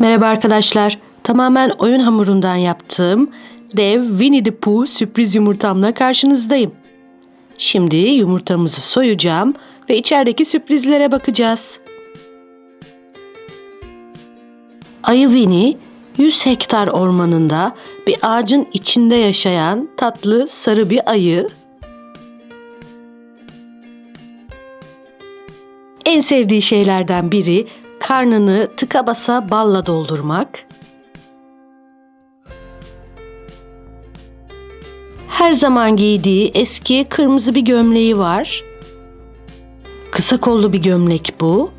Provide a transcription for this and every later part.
Merhaba arkadaşlar. Tamamen oyun hamurundan yaptığım dev Winnie the Pooh sürpriz yumurtamla karşınızdayım. Şimdi yumurtamızı soyacağım ve içerideki sürprizlere bakacağız. Ayı Winnie 100 hektar ormanında bir ağacın içinde yaşayan tatlı sarı bir ayı. En sevdiği şeylerden biri karnını tıka basa balla doldurmak. Her zaman giydiği eski kırmızı bir gömleği var. Kısa kollu bir gömlek bu.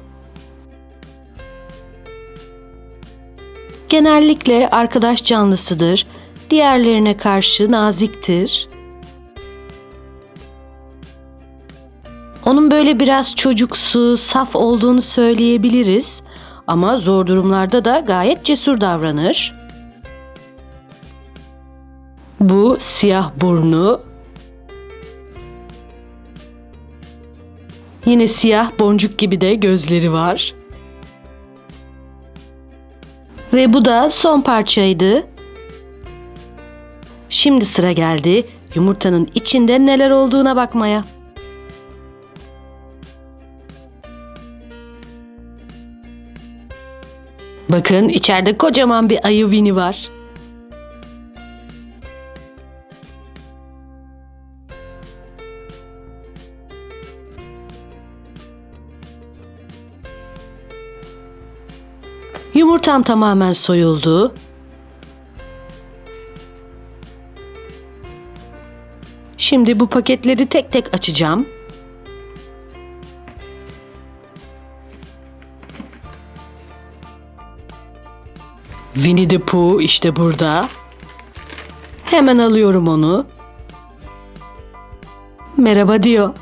Genellikle arkadaş canlısıdır. Diğerlerine karşı naziktir. Onun böyle biraz çocuksu, saf olduğunu söyleyebiliriz. Ama zor durumlarda da gayet cesur davranır. Bu siyah burnu. Yine siyah boncuk gibi de gözleri var. Ve bu da son parçaydı. Şimdi sıra geldi yumurtanın içinde neler olduğuna bakmaya. Bakın içeride kocaman bir ayı Winnie var. Yumurtam tamamen soyuldu. Şimdi bu paketleri tek tek açacağım. Winnie the Pooh işte burada. Hemen alıyorum onu. Merhaba diyor.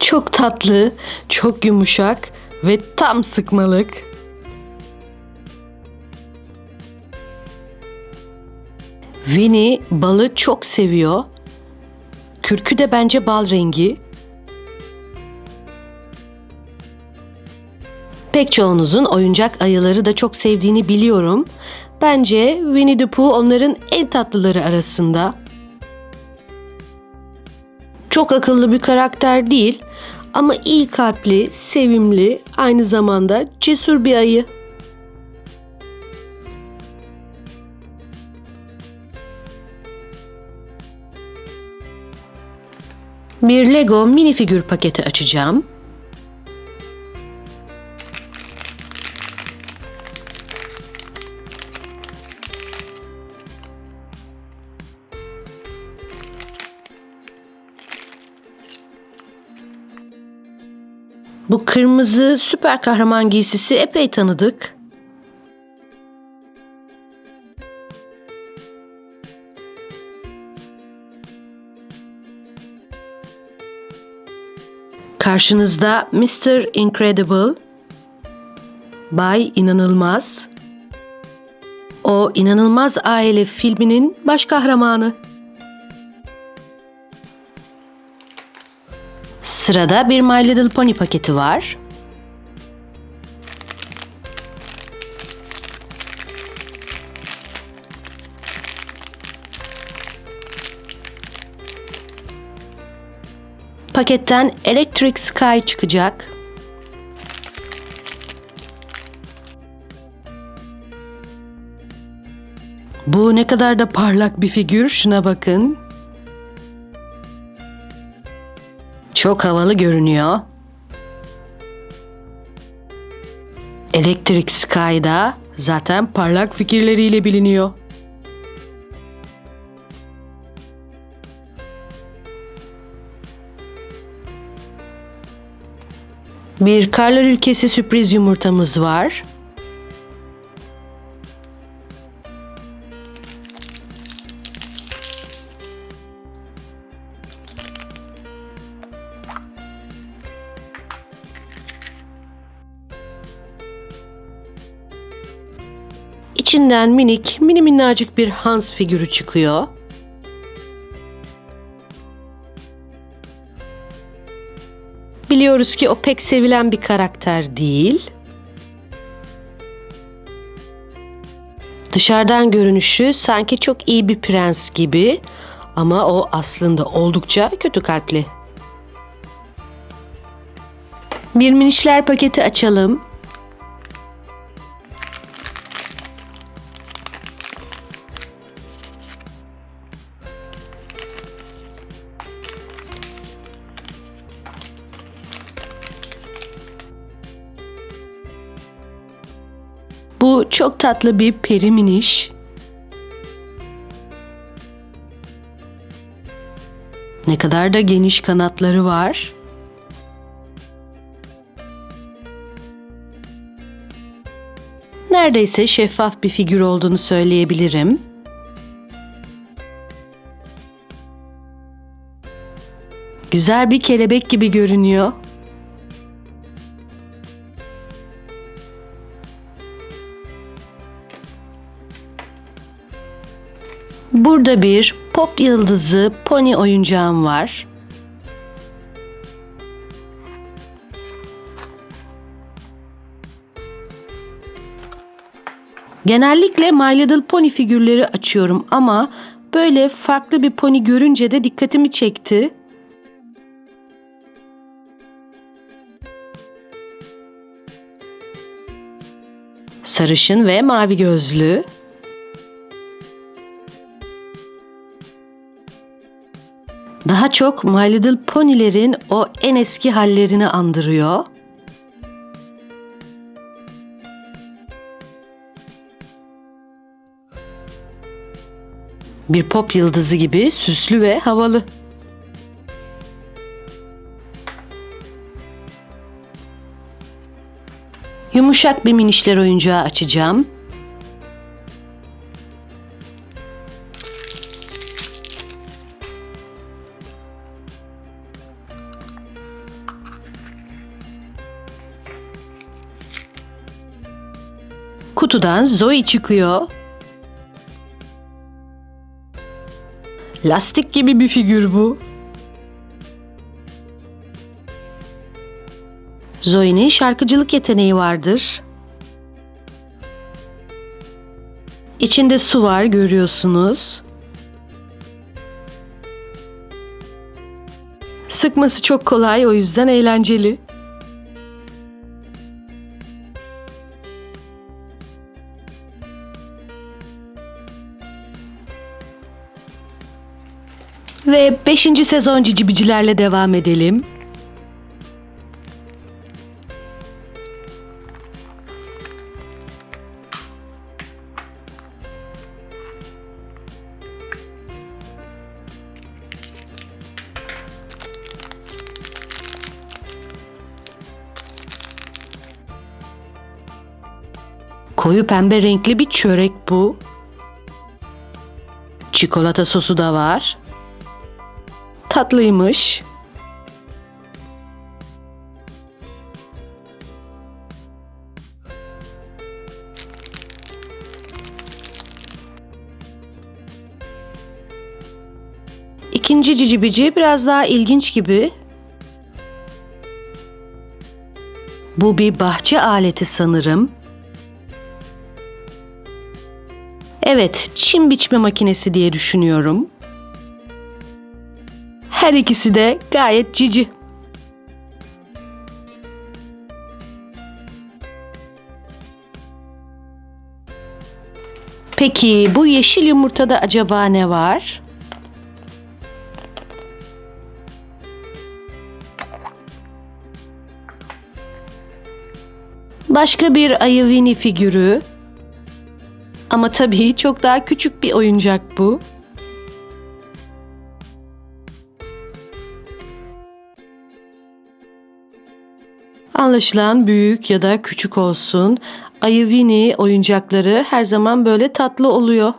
Çok tatlı, çok yumuşak ve tam sıkmalık. Winnie balı çok seviyor. Kürkü de bence bal rengi. Pek çoğunuzun oyuncak ayıları da çok sevdiğini biliyorum. Bence Winnie the Pooh onların en tatlıları arasında. Çok akıllı bir karakter değil ama iyi kalpli, sevimli, aynı zamanda cesur bir ayı. Bir Lego minifigür paketi açacağım. Bu kırmızı süper kahraman giysisi epey tanıdık. Karşınızda Mr. Incredible, Bay İnanılmaz, o İnanılmaz Aile filminin baş kahramanı. Sırada bir My Little Pony paketi var. Paketten Electric Sky çıkacak. Bu ne kadar da parlak bir figür şuna bakın. Çok havalı görünüyor. Electric Sky'da zaten parlak fikirleriyle biliniyor. Bir Karlar Ülkesi sürpriz yumurtamız var. İçinden minik, mini minnacık bir Hans figürü çıkıyor. Biliyor Biliyoruz ki o pek sevilen bir karakter değil. Dışarıdan görünüşü sanki çok iyi bir prens gibi ama o aslında oldukça kötü kalpli. Bir minişler paketi açalım. Bu çok tatlı bir peri miniş. Ne kadar da geniş kanatları var. Neredeyse şeffaf bir figür olduğunu söyleyebilirim. Güzel bir kelebek gibi görünüyor. Burada bir pop yıldızı pony oyuncağım var. Genellikle My Little Pony figürleri açıyorum ama böyle farklı bir pony görünce de dikkatimi çekti. Sarışın ve mavi gözlü. Daha çok My Little Pony'lerin o en eski hallerini andırıyor. Bir pop yıldızı gibi süslü ve havalı. Yumuşak bir minişler oyuncağı açacağım. Kutudan Zoe çıkıyor. Lastik gibi bir figür bu. Zoe'nin şarkıcılık yeteneği vardır. İçinde su var görüyorsunuz. Sıkması çok kolay o yüzden eğlenceli. Ve 5. sezon cicibicilerle devam edelim. Koyu pembe renkli bir çörek bu. Çikolata sosu da var. Tatlıymış. İkinci cicibici biraz daha ilginç gibi. Bu bir bahçe aleti sanırım. Evet, çim biçme makinesi diye düşünüyorum. Her ikisi de gayet cici. Peki bu yeşil yumurtada acaba ne var? Başka bir ayı Winnie figürü. Ama tabii çok daha küçük bir oyuncak bu. Anlaşılan büyük ya da küçük olsun, Ayı Winnie oyuncakları her zaman böyle tatlı oluyor.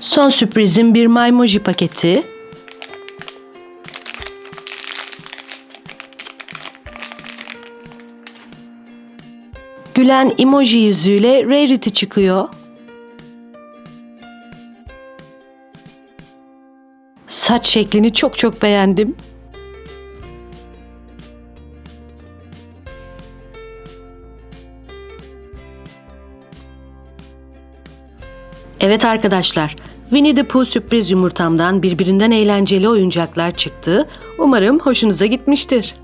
Son sürprizim bir Maymoji paketi. Gülen emoji yüzüyle Rarity çıkıyor. Saç şeklini çok çok beğendim. Evet arkadaşlar, Winnie the Pooh sürpriz yumurtamdan birbirinden eğlenceli oyuncaklar çıktı. Umarım hoşunuza gitmiştir.